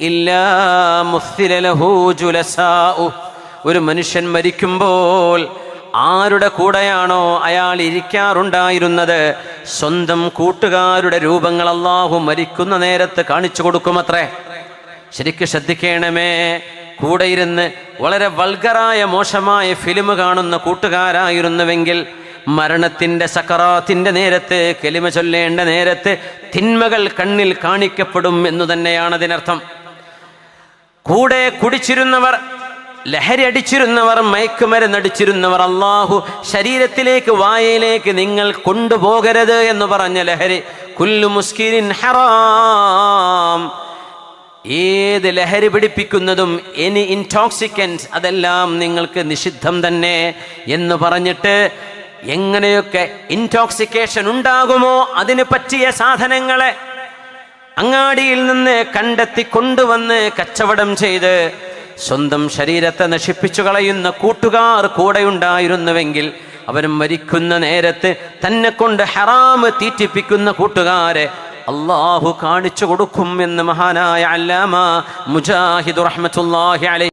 ഇല്ലാ ജുലസാഉ. ഒരു മനുഷ്യൻ മരിക്കുമ്പോൾ ആരുടെ കൂടെയാണോ അയാൾ ഇരിക്കാറുണ്ടായിരുന്നത് സ്വന്തം കൂട്ടുകാരുടെ രൂപങ്ങൾ അള്ളാഹു മരിക്കുന്ന നേരത്ത് കാണിച്ചു കൊടുക്കുമത്രേ ശരിക്ക് ശ്രദ്ധിക്കണമേ കൂടെ ഇരുന്ന് വളരെ വൾഗറായ മോശമായ ഫിലിം കാണുന്ന കൂട്ടുകാരായിരുന്നുവെങ്കിൽ മരണത്തിന്റെ സക്കറാത്തിന്റെ നേരത്ത് കെലിമ ചൊല്ലേണ്ട നേരത്ത് തിന്മകൾ കണ്ണിൽ കാണിക്കപ്പെടും എന്ന് തന്നെയാണ് അതിനർത്ഥം. കൂടെ കുടിച്ചിരുന്നവർ ലഹരി അടിച്ചിരുന്നവർ മയക്കുമരുന്നടിച്ചിരുന്നവർ അള്ളാഹു ശരീരത്തിലേക്ക് വായയിലേക്ക് നിങ്ങൾ കൊണ്ടുപോകരുത് എന്ന് പറഞ്ഞ ലഹരി കുല്ലു മുസ്കിരിൻ ഹറാം. ഏത് ലഹരി പിടിപ്പിക്കുന്നതും എനി ഇൻടോക്സിക്കൻസ് അതെല്ലാം നിങ്ങൾക്ക് നിഷിദ്ധം തന്നെ എന്ന് പറഞ്ഞിട്ട് എങ്ങനെയൊക്കെ ഇൻടോക്സിക്കേഷൻ ഉണ്ടാകുമോ അതിന് പറ്റിയ സാധനങ്ങളെ അങ്ങാടിയിൽ നിന്ന് കണ്ടെത്തി കൊണ്ടുവന്ന് കച്ചവടം ചെയ്ത് സ്വന്തം ശരീരത്തെ നശിപ്പിച്ചു കളയുന്ന കൂട്ടുകാർ കൂടെയുണ്ടായിരുന്നുവെങ്കിൽ അവൻ മരിക്കുന്ന നേരത്ത് തന്നെ കൊണ്ട് ഹറാമ് തീറ്റിപ്പിക്കുന്ന കൂട്ടുകാരെ അള്ളാഹു കാണിച്ചു കൊടുക്കും എന്ന് മഹാനായ അല്ലാമ മുജാഹിദ് റഹ്മത്തുല്ലാഹി അലൈഹി